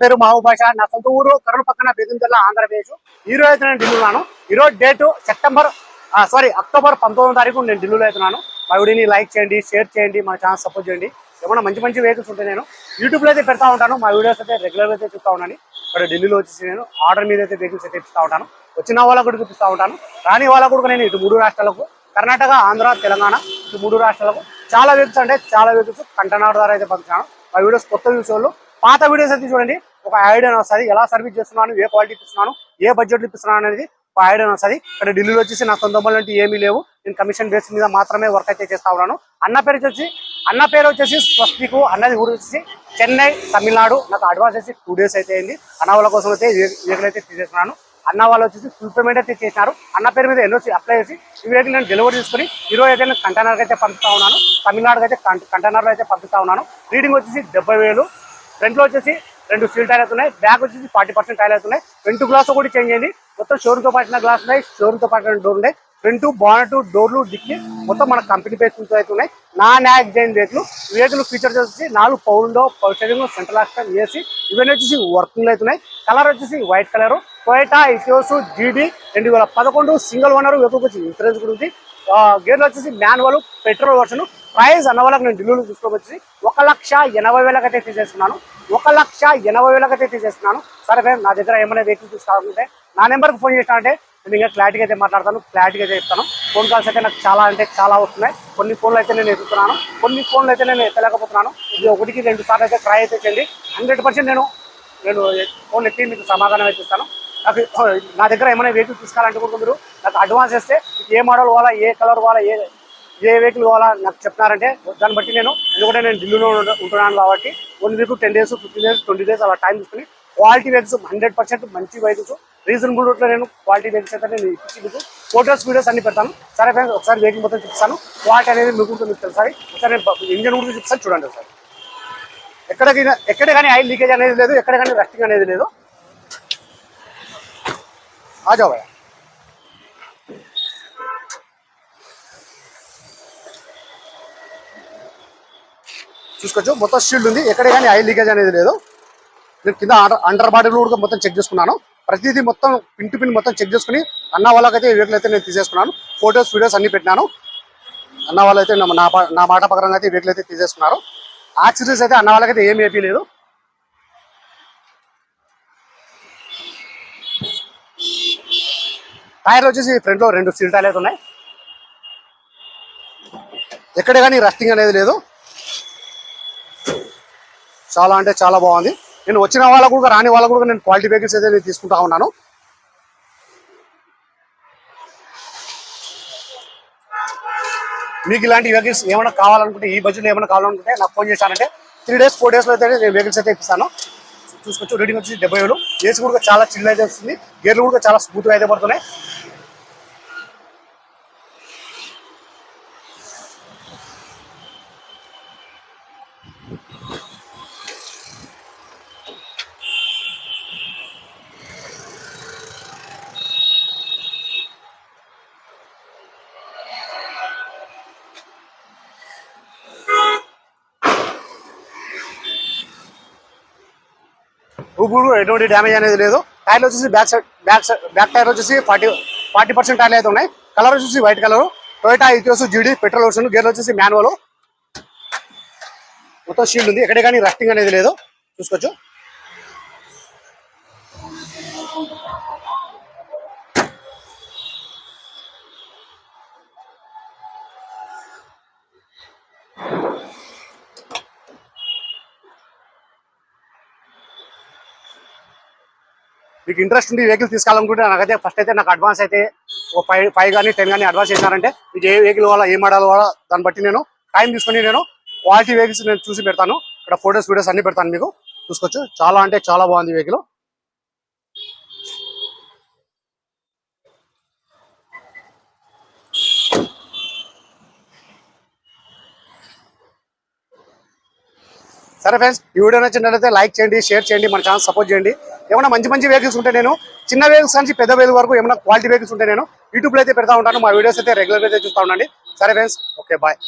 పేరు మహబూబ్ బాషా నా సొంత ఊరు కరుణ పక్కన బేగం జిల్లా ఆంధ్రప్రదేశ్. ఈ రోజు అయితే నేను ఢిల్లీలో ఉన్నాను. ఈ డేటు సెప్టెంబర్ సారీ అక్టోబర్ పంతొమ్మిది తారీఖు నేను ఢిల్లీలో అవుతున్నాను మా వీడియోని లైక్ చేయండి షేర్ చేయండి మా ఛానల్ సపోర్ట్ చేయండి. ఏమైనా మంచి మంచి వెహికల్స్ ఉంటాయి నేను యూట్యూబ్లో అయితే పెడతా ఉంటాను. మా వీడియోస్ అయితే రెగ్యులర్గా అయితే చూస్తూ ఉన్నాను ఇక్కడ ఢిల్లీలో వచ్చేసి నేను ఆర్డర్ మీద అయితే వెహికల్స్ అయితే ఇస్తూ ఉంటాను. వచ్చిన వాళ్ళకు కూడా చూపిస్తూ ఉంటాను. రాని వాళ్ళకు కూడా నేను ఇటు మూడు రాష్ట్రాలకు కర్ణాటక ఆంధ్ర తెలంగాణ ఇటు మూడు రాష్ట్రాలకు చాలా వెహికల్స్ అంటే చాలా వెహికల్స్ కంటనాడు ద్వారా అయితే పంపుతున్నాను మా వీడియోస్ కొత్త చూసే వాళ్ళు పాత వీడియోస్ అయితే చూడండి. ఒక ఐడియా వస్తుంది. ఎలా సర్వీస్ చేస్తున్నాను ఏ క్వాలిటీ ఇస్తున్నాను ఏ బడ్జెట్ ఇస్తున్నాను అనేది ఒక ఐడియా వస్తుంది. ఇక్కడ ఢిల్లీలో వచ్చేసి నా సొంత అంటే ఏమీ లేవు. నేను కమిషన్ బేస్ మీద మాత్రమే వర్క్ అయితే చేస్తా ఉన్నాను. అన్న పేరు వచ్చేసి అన్న పేరు వచ్చేసి స్వస్తికు అన్నది ఊరు వచ్చేసి చెన్నై తమిళనాడు. నాకు అడ్వాన్స్ వచ్చి టూ డేస్ అయితే అయింది. అన్న వాళ్ళ కోసం అయితే వెహికల్ అయితే తీసేస్తున్నాను. అన్న వాళ్ళు వచ్చేసి ఫుల్ పేమెంట్ అయితే చేసినారు. అన్న పేరు మీద ఎన్నో అప్లై చేసి ఈ వెహికల్ నేను డెలివరీ తీసుకుని ఈరోజు అయితే నేను కంటైనర్కి అయితే పంపిస్తా ఉన్నాను. తమిళనాడుకి అయితే కంటైనర్లో అయితే పంపిస్తా ఉన్నాను. రీడింగ్ వచ్చేసి డెబ్బై వేలు. ఫ్రంట్లో వచ్చేసి రెండు స్టీల్ టైర్ అవుతున్నాయి. బ్యాక్ వచ్చేసి ఫార్టీ పర్సెంట్ టైర్ అవుతున్నాయి. ఫ్రంట్ గ్లాస్ కూడా చేంజ్ అయింది. మొత్తం షోరూమ్తో పాటిన గ్లాస్ ఉన్నాయి. షోరూమ్తో పాటిన డోర్ ఉన్నాయి. ఫ్రంట్ బానెట్ డోర్లు డిక్కి మొత్తం మన కంపెనీ పేస్ ఉన్నాయి నాన్ యాక్సిడెంట్ రేట్లు వెహికల్ ఫీచర్స్ వచ్చేసి నాలుగు పౌండ్ పౌషరింగ్ సెంట్రల్ ఆక్షన్ ఏసీ ఇవన్నీ వచ్చేసి వర్కింగ్ అవుతున్నాయి. కలర్ వచ్చేసి వైట్ కలర్ టొయటా ఇసియోస్ జీడీ రెండు వేల పదకొండు సింగిల్ ఓనర్ వెహికల్ వచ్చి ఇన్సూరెన్స్ గురించి గేర్లు వచ్చేసి మాన్యువల్ పెట్రోల్ వర్షన్ ప్రైస్ అన్న వాళ్ళకి నేను ఢిల్లీలో తీసుకోవచ్చి ఒక లక్ష ఎనభై వేలకు అయితే తీసేస్తున్నాను. ఒక లక్ష ఎనభై వేలకు అయితే తీసేస్తున్నాను. సరే ఫ్రెండ్ నా దగ్గర ఏమైనా వెహికల్ తీసుకోవాలంటే నా నెంబర్కి ఫోన్ చేసినానంటే నేను ఇంకా క్లారిటీగా అయితే మాట్లాడతాను క్లారిటీగా అయితే చెప్తాను. ఫోన్ కాల్స్ అయితే నాకు చాలా అంటే చాలా వస్తున్నాయి. కొన్ని ఫోన్లు అయితే నేను ఎత్తుతున్నాను. కొన్ని ఫోన్లు అయితే నేను ఎత్తలేకపోతున్నాను. ఇది ఒకటికి రెండు సార్లు అయితే ట్రై అయితే చేయండి. హండ్రెడ్ నేను నేను ఫోన్ ఎత్తి మీకు సమాధానం అయితే ఇస్తాను. నాకు నా దగ్గర ఏమైనా వెహికల్ తీసుకోవాలంటే కూడా మీరు నాకు అడ్వాన్స్ ఇస్తే ఏ మోడల్ వాళ్ళ ఏ కలర్ వాళ్ళ ఏ ఏ వెహికల్ కావాలా నాకు చెప్తున్నారంటే దాన్ని బట్టి నేను ఎందుకంటే నేను ఢిల్లీలో ఉంటున్నాను కాబట్టి one week ten days fifteen days twenty days అలా టైం తీసుకుని క్వాలిటీ వెహికల్స్ హండ్రెడ్ పర్సెంట్ మంచి వెహికల్స్ రీజనబుల్ రేట్లో నేను క్వాలిటీ వెహికల్స్ అయితే నేను ఇచ్చి మీకు. ఫోటోస్ వీడియోస్ అన్ని పెడతాను. సరే ఫ్రెండ్స్ ఒకసారి వెహికల్ మొత్తం చూపిస్తాను. క్వాలిటీ అనేది మీకు ఉంటుంది మీకు ఒకసారి నేను ఇంజన్ కూడా చూపిస్తాను చూడండి ఒకసారి. ఎక్కడ ఎక్కడ కానీ ఆయిల్ లీకేజ్ అనేది లేదు ఎక్కడ కానీ రెస్టింగ్ అనేది లేదు. ఆ చూసుకోవచ్చు. మొత్తం షీల్డ్ ఉంది. ఎక్కడ కానీ ఆయిల్ లీకేజ్ అనేది లేదు. నేను కింద అండర్ బాడీలో బాడీ కూడా మొత్తం చెక్ చేసుకున్నాను. ప్రతిదీ మొత్తం పిన్ టు పిన్ మొత్తం చెక్ చేసుకుని అన్న వాళ్ళకైతే వెహికల్ అయితే నేను తీసేసుకున్నాను. ఫొటోస్ వీడియోస్ అన్ని పెట్టినాను. అన్న వాళ్ళైతే నా నా నా మాట ప్రకారంగా అయితే వెహికల్ అయితే తీసేసుకున్నారు. యాక్సిడెంట్స్ అయితే అన్న వాళ్ళకైతే ఏమి ఏపీ లేదు. టైర్లు వచ్చేసి ఫ్రంట్లో రెండు సీల్ టైర్లు అయితే ఉన్నాయి. ఎక్కడ కానీ రస్టింగ్ అనేది లేదు. చాలా అంటే చాలా బాగుంది. నేను వచ్చిన వాళ్ళకు కూడా రాని వాళ్ళకు కూడా నేను క్వాలిటీ వెహికల్స్ అయితే నేను తీసుకుంటా ఉన్నాను. మీకు ఇలాంటి వెహికల్స్ ఏమైనా కావాలనుకుంటే ఈ బడ్జెట్లో ఏమైనా కావాలనుకుంటే నాకు ఫోన్ చేశానంటే త్రీ డేస్ ఫోర్ డేస్లో అయితే నేను వెహికల్స్ అయితే ఇస్తాను చూసుకోవచ్చు రీడింగ్ వచ్చి డెబ్బై వేలు. ఏసీ కూడా చాలా చిల్ అయితే వస్తుంది. గేర్లు కూడా చాలా స్మూత్గా అయితే పడుతున్నాయి. ఊపుడు ఎటువంటి డ్యామేజ్ అనేది లేదు. టైర్లు వచ్చేసి back side back side back tyre వచ్చేసి ఫార్టీ ఫార్టీ పర్సెంట్ టైర్లు అయితే ఉన్నాయి. కలర్ వచ్చేసి white colour Toyota Etios GD petrol version gear వచ్చేసి మాన్యువల్ మొత్తం షీల్డ్ ఉంది. ఎక్కడే కానీ రస్టింగ్ అనేది లేదు. చూసుకోవచ్చు. మీకు ఇంట్రెస్ట్ ఉంది వెహికల్ తీసుకోవాలనుకుంటే నాకైతే ఫస్ట్ అయితే నాకు అడ్వాన్స్ అయితే ఒక ఫైవ్ ఫైవ్ కానీ టెన్ కానీ అడ్వాన్స్ చేసినారంటే మీకు ఏ వెహికల్ కావాలా ఏ మోడల్ కావాలా దాన్ని బట్టి నేను టైం తీసుకొని నేను క్వాలిటీ వెహికల్స్ నేను చూసి పెడతాను. ఇక్కడ ఫొటోస్ వీడియోస్ అన్ని పెడతాను మీకు. చూసుకోవచ్చు. చాలా అంటే చాలా బాగుంది వెహికల్ సరే ఫ్రెండ్స్ ఈ వీడియో నచ్చినట్లయితే లైక్ చేయండి షేర్ చేయండి మన ఛానల్ సపోర్ట్ చేయండి. ఏమైనా మంచి మంచి వెహికల్స్ ఉంటే నేను చిన్న వెహికల్స్ నుంచి పెద్ద వెహికల్ వరకు ఏమైనా క్వాలిటీ వెహికల్స్ ఉంటే నేను యూట్యూబ్లో అయితే పెడతా ఉంటాను మా వీడియోస్ అయితే రెగ్యులర్ అయితే చూస్తూ ఉండండి. సరే ఫ్రెండ్స్ ఓకే బాయ్